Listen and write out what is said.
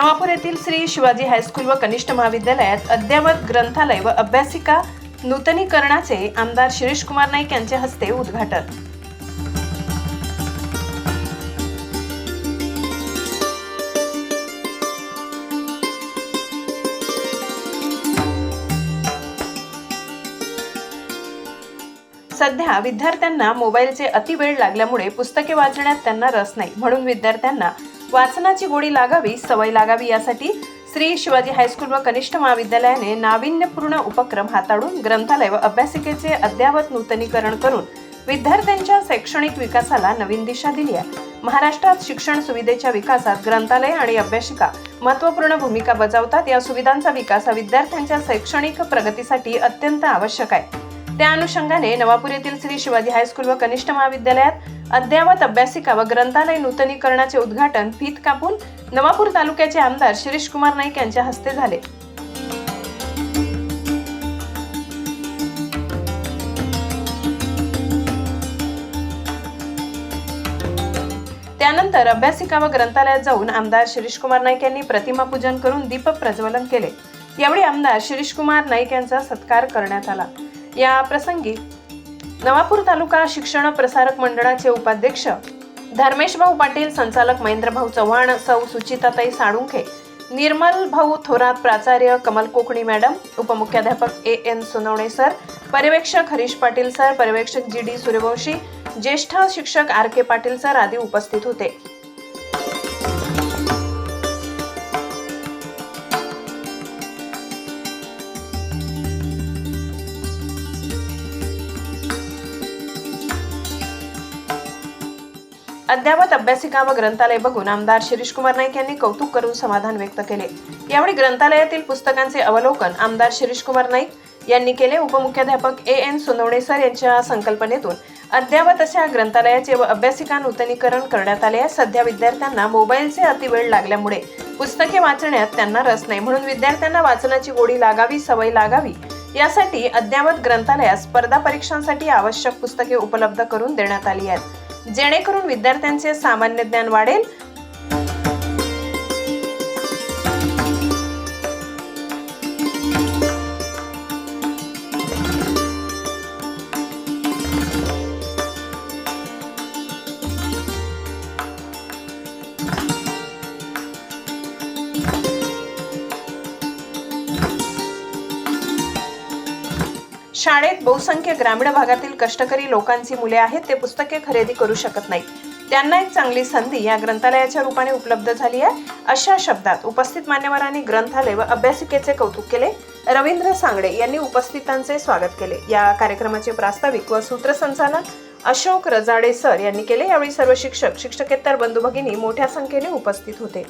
नवापूर येथील श्री शिवाजी हायस्कूल व कनिष्ठ महाविद्यालयात अद्ययावत ग्रंथालय व अभ्यासिका नूतनीकरणाचे आमदार शिरीष कुमार नाईक यांच्या हस्ते उद्घाटन. सध्या विद्यार्थ्यांना मोबाईलचे अतिवेळ लागल्यामुळे पुस्तके वाचण्यात त्यांना रस नाही म्हणून विद्यार्थ्यांना वाचनाची गोडी लागावी सवय लागावी यासाठी श्री शिवाजी हायस्कूल व कनिष्ठ महाविद्यालयाने नाविन्यपूर्ण उपक्रम हाताळून ग्रंथालय व अभ्यासिकेचे अद्ययावत नूतनीकरण करून विद्यार्थ्यांच्या शैक्षणिक विकासाला नवीन दिशा दिली आहे. महाराष्ट्रात शिक्षण सुविधेच्या विकासात ग्रंथालय आणि अभ्यासिका महत्त्वपूर्ण भूमिका बजावतात. या सुविधांचा विकास हा विद्यार्थ्यांच्या शैक्षणिक प्रगतीसाठी अत्यंत आवश्यक आहे. त्या अनुषंगाने नवापूर येथील श्री शिवाजी हायस्कूल व कनिष्ठ महाविद्यालयात अद्ययावत अभ्यासिका व ग्रंथालय नूतनीकरणाचे उद्घाटन फीत कापून नवापूर तालुक्याचे आमदार शिरीष कुमार नाईक यांच्या हस्ते झाले. त्यानंतर अभ्यासिका व ग्रंथालयात जाऊन आमदार शिरीष कुमार नाईक यांनी प्रतिमा पूजन करून दीप प्रज्वलन केले. यावेळी आमदार शिरीष कुमार नाईक यांचा सत्कार करण्यात आला. या प्रसंगी नवापूर तालुका शिक्षण प्रसारक मंडळाचे उपाध्यक्ष धर्मेश भाऊ पाटील संचालक महेंद्र भाऊ चव्हाण सौ सुचिताताई साळुंखे निर्मल भाऊ थोरात प्राचार्य कमल कोकणी मॅडम उपमुख्याध्यापक ए एन सोनवणे सर पर्यवेक्षक हरीश पाटील सर पर्यवेक्षक जी डी सूर्यवंशी ज्येष्ठ शिक्षक आर के पाटील सर आदी उपस्थित होते. अद्यावत अभ्यासिका व ग्रंथालय बघून आमदार शिरीष कुमार नाईक यांनी कौतुक करून समाधान व्यक्त केले. यावेळी ग्रंथालयातील पुस्तकांचे अवलोकन आमदार शिरीष कुमार नाईक यांनी केले. उपमुख्याध्यापक ए एन सोनवणे सर यांच्या संकल्पनेतून अद्यावत अशा ग्रंथालयाचे व अभ्यासिका नूतनीकरण करण्यात आले आहे. सध्या विद्यार्थ्यांना मोबाईलचे अतिवेळ लागल्यामुळे पुस्तके वाचण्यात त्यांना रस नाही. म्हणून विद्यार्थ्यांना वाचनाची गोडी लागावी सवय लागावी यासाठी अद्यावत ग्रंथालयात स्पर्धा परीक्षांसाठी आवश्यक पुस्तके उपलब्ध करून देण्यात आली आहेत. जेणेकरून विद्यार्थ्यांचे सामान्य ज्ञान वाढेल शाळेत बहुसंख्य ग्रामीण भागातील कष्टकरी लोकांची मुले आहेत ते पुस्तके खरेदी करू शकत नाहीत. त्यांना एक चांगली संधी या ग्रंथालयाच्या रूपाने उपलब्ध झाली आहे. अशा शब्दात उपस्थित मान्यवरांनी ग्रंथालय व अभ्यासिकेचे कौतुक केले. रवींद्र सांगडे यांनी उपस्थितांचे स्वागत केले. या कार्यक्रमाचे प्रास्ताविक व सूत्रसंचालन अशोक रजाडे सर यांनी केले. यावेळी सर्व शिक्षक शिक्षकेतर बंधू भगिनी मोठ्या संख्येने उपस्थित होते.